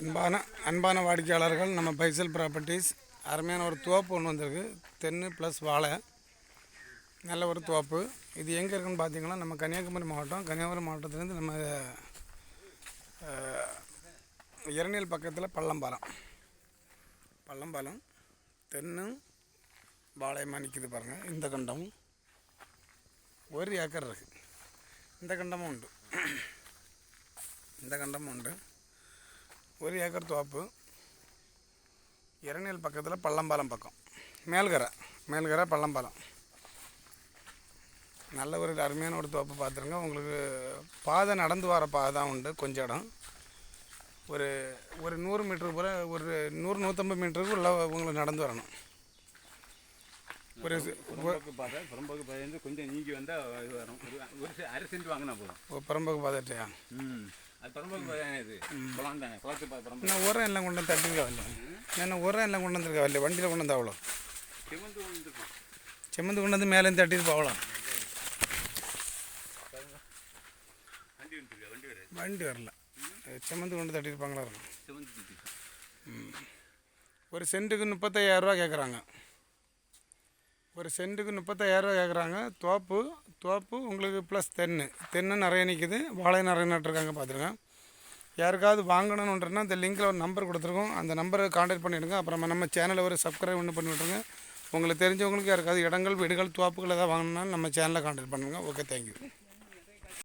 அன்பான அன்பான வாடிக்கையாளர்கள் நம்ம பைசல் ப்ராப்பர்ட்டிஸ். அருமையான ஒரு தோப்பு ஒன்று வந்திருக்கு. தென்னு ப்ளஸ் வாழை. நல்ல ஒரு தோப்பு இது எங்கே இருக்குன்னு பார்த்தீங்கன்னா நம்ம கன்னியாகுமரி மாவட்டம். கன்னியாகுமரி மாவட்டத்துலேருந்து நம்ம இரணியல் பக்கத்தில் பள்ளம்பாலம். பள்ளம்பாலம் தென்னும் வாழையமாக நிற்கிது பாருங்கள் இந்த கண்டம் ஒரு ஏக்கர் இருக்குது இந்த கண்டமும் உண்டு. இந்த கண்டமும் உண்டு. ஒரு ஏக்கர் தோப்பு இரணியல் பக்கத்தில் பள்ளம்பாலம் பக்கம். மேல்கரை மேல்கரை பள்ளம்பாலம். நல்ல ஒரு அருமையான ஒரு தோப்பு பார்த்துருங்க உங்களுக்கு பாதை நடந்து வர பாதை தான் உண்டு கொஞ்சம் இடம். ஒரு ஒரு நூறு மீட்டருக்கு போல ஒரு நூறு நூற்றம்பது மீட்டருக்கு உள்ள உங்களுக்கு நடந்து வரணும். ஒரு புறம்போக்கு பாதை புறம்போக்கு பாதை கொஞ்சம் நீங்கி வந்தால் இது வரும். ஒரு அரை சென்ட் வாங்கினா போதும். புறம்போக்கு பாதைட்டையா ம். நான் உரம் எல்லாம் கொண்டு வந்து தட்டிருக்கா வரல நான் உரம் எல்லாம் கொண்டு வந்திருக்கா வரல வண்டியில் கொண்டு வந்து அவ்வளோ. செம்மந்து கொண்டு வந்து மேலேருந்து தட்டியிருப்பா அவ்வளோ. வண்டி வரல? செம்மந்து கொண்டு தட்டியிருப்பாங்களா இருக்கும். ஒரு சென்ட்டுக்கு முப்பத்தையாயிரரூவா கேட்குறாங்க. ஒரு சென்ட்டுக்கு முப்பத்தாயிரரூவா கேட்குறாங்க. தோப்பு தோப்பு உங்களுக்கு ப்ளஸ் தென்னு தென்னு நிறைய நிற்கிது வாழை நிறைய நட்டுருக்காங்க பார்த்துருக்கேன் யாருக்காவது வாங்கணுன்றனா இந்த லிங்கில் ஒரு நம்பர் கொடுத்துருக்கோம். அந்த நம்பரை காண்டாக்ட் பண்ணிவிடுங்க அப்புறமா நம்ம சேனலை ஒரு சப்ஸ்கிரைப் ஒன்று பண்ணி விட்ருங்க உங்களுக்கு தெரிஞ்சவங்களுக்கு யாருக்காவது இடங்கள் வீடுகள் தோப்புகள் ஏதாவது வாங்கணுன்னா நம்ம சேனலை காண்டாக்ட் பண்ணுங்கள் ஓகே தேங்க்யூ